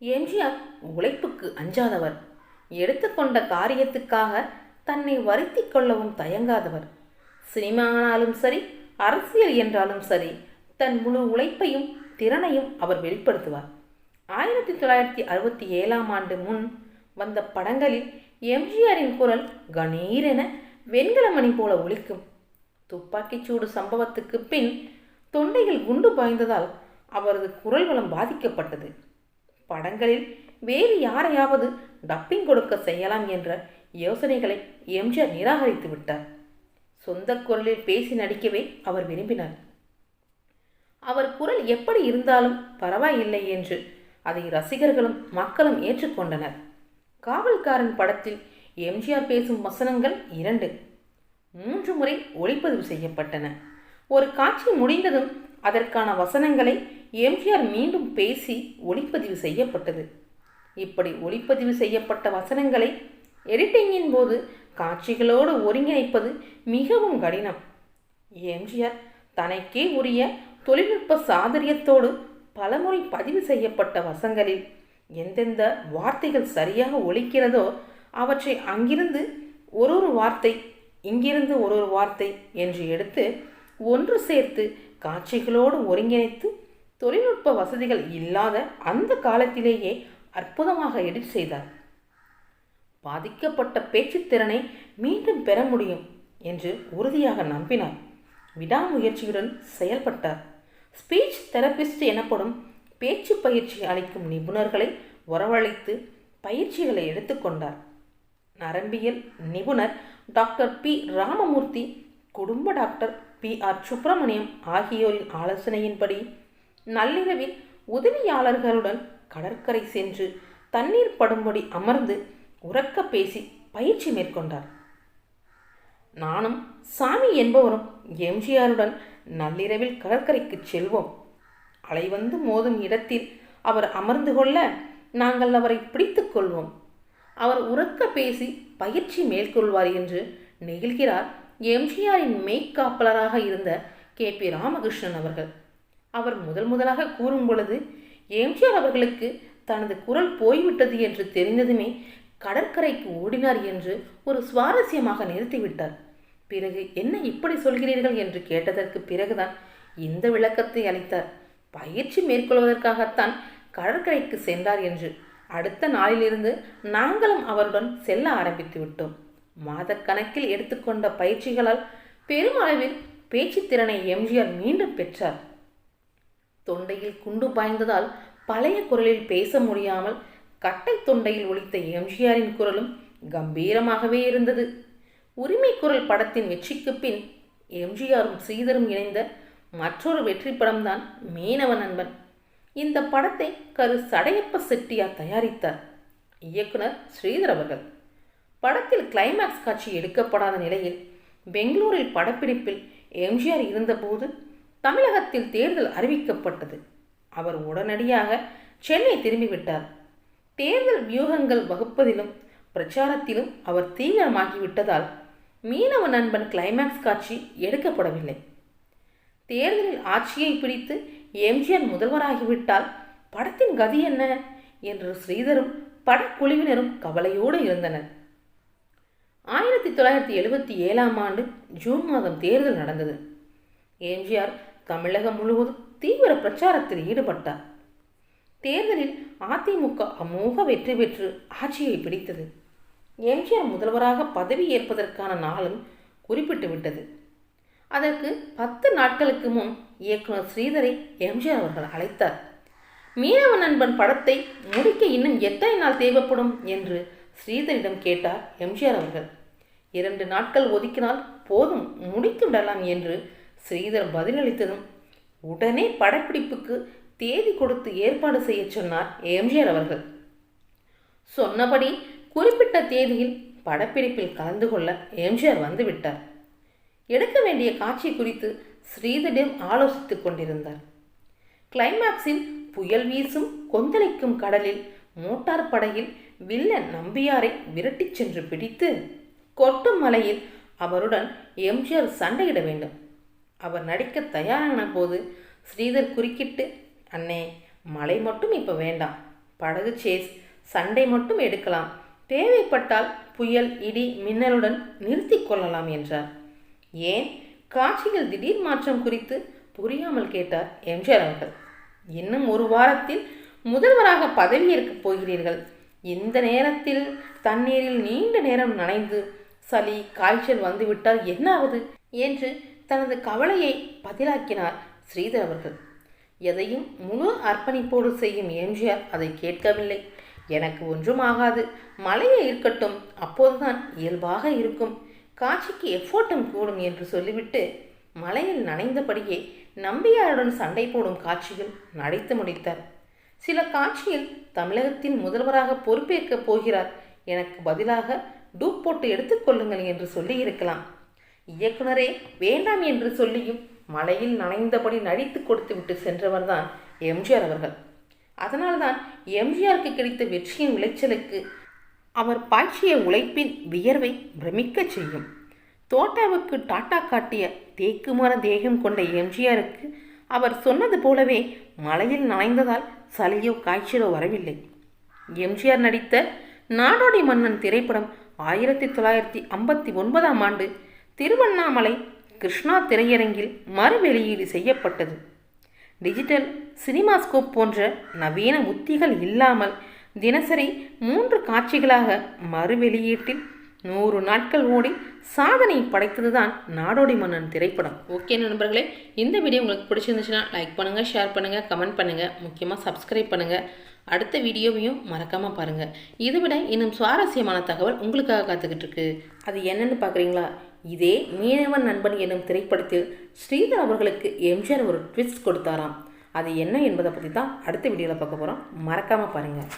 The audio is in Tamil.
எம்ஜிஆர் உழைப்புக்கு அஞ்சாதவர். எடுத்துக்கொண்ட காரியத்துக்காக தன்னை வருத்தி கொள்ளவும் தயங்காதவர். சினிமானாலும் சரி அரசியல் என்றாலும் சரி தன் முழு உழைப்பையும் திறனையும் அவர் வெளிப்படுத்துவார். ஆயிரத்தி தொள்ளாயிரத்தி அறுபத்தி ஏழாம் ஆண்டு முன் வந்த படங்களில் எம்ஜிஆரின் குரல் கணீரென வெண்கலமணி போல ஒலிக்கும். துப்பாக்கிச்சூடு சம்பவத்துக்கு பின் தொண்டையில் குண்டு பாய்ந்ததால் அவரது குரல் வளம் பாதிக்கப்பட்டது. படங்களில் வேறு யாரையாவது டப்பிங் கொடுக்க செய்யலாம் என்ற யோசனைகளை எம்ஜிஆர் நிராகரித்து விட்டார். சொந்த குரலில் பேசி நடிக்கவே அவர் விரும்பினார். அவர் குரல் எப்படி இருந்தாலும் பரவாயில்லை என்று அதை ரசிகர்களும் மக்களும் ஏற்றுக்கொண்டனர். காவல்காரன் படத்தில் எம்ஜிஆர் பேசும் வசனங்கள் இரண்டு. மூன்று முறை ஒளிப்பதிவு செய்யப்பட்டன. ஒரு காட்சி முடிந்ததும் அதற்கான வசனங்களை எம்ஜிஆர் மீண்டும் பேசி ஒளிப்பதிவு செய்யப்பட்டது. இப்படி ஒளிப்பதிவு செய்யப்பட்ட வசனங்களை எடிட்டிங்கின் போது காட்சிகளோடு ஒருங்கிணைப்பது மிகவும் கடினம். எம்ஜிஆர் தனக்கே உரிய தொழில்நுட்ப சாதுரியத்தோடு பலமுறை பதிவு செய்யப்பட்ட வசங்களில் எந்தெந்த வார்த்தைகள் சரியாக ஒழிக்கிறதோ அவற்றை அங்கிருந்து ஒரு ஒரு வார்த்தை இங்கிருந்து ஒரு ஒரு வார்த்தை என்று எடுத்து ஒன்று சேர்த்து காட்சிகளோடு ஒருங்கிணைத்து தொழில்நுட்ப வசதிகள் இல்லாத அந்த காலத்திலேயே அற்புதமாக எடிட் செய்தார். பாதிக்கப்பட்ட பேச்சுத்திறனை மீண்டும் பெற முடியும் என்று உறுதியாக நம்பினார். விடாமுயற்சியுடன் செயல்பட்டார். ஸ்பீச் தெரபிஸ்ட் எனப்படும் பேச்சு பயிற்சி அளிக்கும் நிபுணர்களை வரவழைத்து பயிற்சிகளை எடுத்துக்கொண்டார் நரம்பியல் நிபுணர் டாக்டர் பி. ராமமூர்த்தி குடும்ப டாக்டர் பி. ஆர். சுப்பிரமணியம் ஆகியோரின் ஆலோசனையின்படி நள்ளிரவில் உதவியாளர்களுடன் கடற்கரை சென்று தண்ணீர் படும்படி அமர்ந்து உறக்க பேசி பயிற்சி மேற்கொண்டார். நானும் சாமி என்பவரும் எம்ஜிஆருடன் நள்ளிரவில் கடற்கரைக்கு செல்வோம். அலை வந்து மோதும் இடத்தில் அவர் அமர்ந்து கொள்ள நாங்கள் அவரை பிடித்துக் கொள்வோம். அவர் உறக்க பேசி பயிற்சி மேற்கொள்வார் என்று நெகிழ்கிறார் எம்ஜிஆரின் மெய்க்காப்பலராக இருந்த கே. பி. ராமகிருஷ்ணன் அவர்கள். அவர் முதல் முதலாக கூறும் பொழுது எம்ஜிஆர் அவர்களுக்கு தனது குரல் போய்விட்டது என்று தெரிந்ததுமே கடற்கரைக்கு ஓடினார் என்று ஒரு சுவாரஸ்யமாக நிறுத்திவிட்டார். பிறகு என்ன இப்படி சொல்கிறீர்கள் என்று கேட்டதற்கு பிறகுதான் இந்த விளக்கத்தை அளித்தார். பயிற்சி மேற்கொள்வதற்காகத்தான் கடற்கரைக்கு சென்றார் என்று அடுத்த நாளிலிருந்து நாங்களும் அவருடன் செல்ல ஆரம்பித்து விட்டோம். மாதக்கணக்கில் எடுத்துக்கொண்ட பயிற்சிகளால் பெருமளவில் பேச்சுத் திறனை எம்ஜிஆர் மீண்டும் பெற்றார். தொண்டையில் குண்டு பாய்ந்ததால் பழைய குரலில் பேச முடியாமல் கட்டை தொண்டையில் ஒழித்த எம்ஜிஆரின் குரலும் கம்பீரமாகவே இருந்தது. உரிமை குரல் படத்தின் வெற்றிக்கு பின் எம்ஜிஆரும் ஸ்ரீதரும் இணைந்த மற்றொரு வெற்றி படம்தான் மீனவ நண்பன். இந்த படத்தை கரு சடையப்ப செட்டியார் தயாரித்தார். இயக்குனர் ஸ்ரீதர் அவர்கள். படத்தில் கிளைமேக்ஸ் காட்சி எடுக்கப்படாத நிலையில் பெங்களூரில் படப்பிடிப்பில் எம்ஜிஆர் இருந்தபோது தமிழகத்தில் தேர்தல் அறிவிக்கப்பட்டது. அவர் உடனடியாக சென்னை திரும்பிவிட்டார். தேர்தல் வியூகங்கள் வகுப்பதிலும் பிரச்சாரத்திலும் அவர் தீவிரமாகிவிட்டதால் மீனவ நண்பன் கிளைமேக்ஸ் காட்சி எடுக்கப்படவில்லை. தேர்தலில் ஆட்சியை பிடித்து எம்ஜிஆர் முதல்வராகிவிட்டால் படத்தின் கதி என்ன? என்று ஸ்ரீதரும் படக்குழுவினரும் கவலையோடு இருந்தனர். ஆயிரத்தி தொள்ளாயிரத்தி எழுபத்தி ஏழாம் ஆண்டு ஜூன் மாதம் தேர்தல் நடந்தது. எம்ஜிஆர் தமிழகம் முழுவதும் தீவிர பிரச்சாரத்தில் ஈடுபட்டார். தேர்தலில் அதிமுக அமோக வெற்றி பெற்று ஆட்சியை பிடித்தது. எம்ஜிஆர் முதல்வராக பதவி ஏற்பதற்கான நாளும் குறிப்பிட்டு விட்டது. அதற்கு பத்து நாட்களுக்கு முன் இயக்குனர் ஸ்ரீதரை எம்ஜிஆர் அவர்கள் அழைத்தார். மீனவ நண்பன் படத்தை முடிக்க இன்னும் எத்தனை நாள் தேவைப்படும் என்று ஸ்ரீதரிடம் கேட்டார் எம்ஜிஆர் அவர்கள். இரண்டு நாட்கள் ஒதுக்கினால் போதும் முடித்து விடலாம் என்று ஸ்ரீதர் பதிலளித்ததும் உடனே படப்பிடிப்புக்கு தேதி கொடுத்து ஏற்பாடு செய்ய சொன்னார் எம்ஜிஆர் அவர்கள். சொன்னபடி குறிப்பிட்ட தேதியில் படப்பிடிப்பில் கலந்து கொள்ள எம்ஜிஆர் வந்துவிட்டார். எடுக்க வேண்டிய காட்சி குறித்து ஸ்ரீதரிடம் ஆலோசித்துக் கொண்டிருந்தார். கிளைமாக்ஸில் புயல் வீசும் கொந்தளிக்கும் கடலில் மோட்டார் படையில் வில்லன் நம்பியாரை விரட்டிச் சென்று பிடித்து கொட்டும் மலையில் அவருடன் எம்ஜிஆர் சண்டையிட வேண்டும். அவர் நடிக்க தயாரான போது ஸ்ரீதர் குறுக்கிட்டு அண்ணே மழை மட்டும் இப்போ வேண்டாம். படகு சேஸ் சண்டை மட்டும் எடுக்கலாம். தேவைப்பட்டால் புயல் இடி மின்னலுடன் நிறுத்தி கொள்ளலாம் என்றார். ஏன்? காட்சிகள் திடீர் மாற்றம் குறித்து புரியாமல் கேட்டார் எம்ஜிஆர் அவர்கள். இன்னும் ஒரு வாரத்தில் முதல்வராக பதவியேற்கப் போகிறீர்கள். இந்த நேரத்தில் தண்ணீரில் நீண்ட நேரம் நனைந்து சளி காய்ச்சல் வந்துவிட்டால் என்னாவது? என்று தனது கவலையை பதிலாக்கினார் ஸ்ரீதர் அவர்கள். எதையும் முழு அர்ப்பணிப்போடு செய்யும் எம்ஜிஆர் அதை கேட்கவில்லை. எனக்கு ஒன்றும் ஆகாது. மழையே இருக்கட்டும். அப்போதுதான் இயல்பாக இருக்கும். காட்சிக்கு எஃபோர்ட்டும் கூடும் என்று சொல்லிவிட்டு மலையில் நனைந்தபடியே நம்பியாருடன் சண்டை போடும் காட்சிகள் நடித்து முடித்தார். சில காட்சியில் தமிழகத்தின் முதல்வராக பொறுப்பேற்கப் போகிறார். எனக்கு பதிலாக டூப் போட்டு எடுத்துக்கொள்ளுங்கள் என்று சொல்லி இருக்கலாம் இயக்குனரே வேண்டாம் என்று சொல்லியும் மலையில் நனைந்தபடி நடித்து கொடுத்துவிட்டு சென்றவர்தான் எம்ஜிஆர் அவர்கள். அதனால்தான் எம்ஜிஆருக்கு கிடைத்த வெற்றியின் விளைச்சலுக்கு அவர் பாய்ச்சிய உழைப்பின் வியர்வை பிரமிக்கச் செய்யும். தோட்டாவுக்கு டாட்டா காட்டிய தேக்குமர தேகம் கொண்ட எம்ஜிஆருக்கு அவர் சொன்னது போலவே மலையில் நனைந்ததால் சளியோ காய்ச்சலோ வரவில்லை. எம்ஜிஆர் நடித்த நாடோடி மன்னன் திரைப்படம் ஆயிரத்தி தொள்ளாயிரத்தி ஐம்பத்தி ஒன்பதாம் ஆண்டு திருவண்ணாமலை கிருஷ்ணா திரையரங்கில் மறு வெளியீடு செய்யப்பட்டது. டிஜிட்டல் சினிமாஸ்கோப் போன்ற நவீன உத்திகள் இல்லாமல் தினசரி மூன்று காட்சிகளாக மறு வெளியீட்டில் நூறு நாட்கள் ஓடி சாதனை படைத்ததுதான் நாடோடி மன்னன் திரைப்படம். ஓகே நண்பர்களே இந்த வீடியோ உங்களுக்கு பிடிச்சிருந்துச்சுன்னா லைக் பண்ணுங்கள் ஷேர் பண்ணுங்கள் கமெண்ட் பண்ணுங்கள் முக்கியமாக சப்ஸ்கிரைப் பண்ணுங்கள் அடுத்த வீடியோவையும் மறக்காமல் பாருங்கள் இதை விட இன்னும் சுவாரஸ்யமான தகவல் உங்களுக்காக காத்துக்கிட்டு இருக்கு அது என்னன்னு பார்க்குறீங்களா இதே மீனவன் நண்பன் எனும் திரைப்படத்தில் ஸ்ரீதர் அவர்களுக்கு எம்ஜிஆர் ஒரு ட்விஸ்ட் கொடுத்தாராம். அது என்ன என்பதை பற்றி தான் அடுத்த வீடியோவில் பார்க்க போகிறோம் மறக்காமல் பாருங்கள்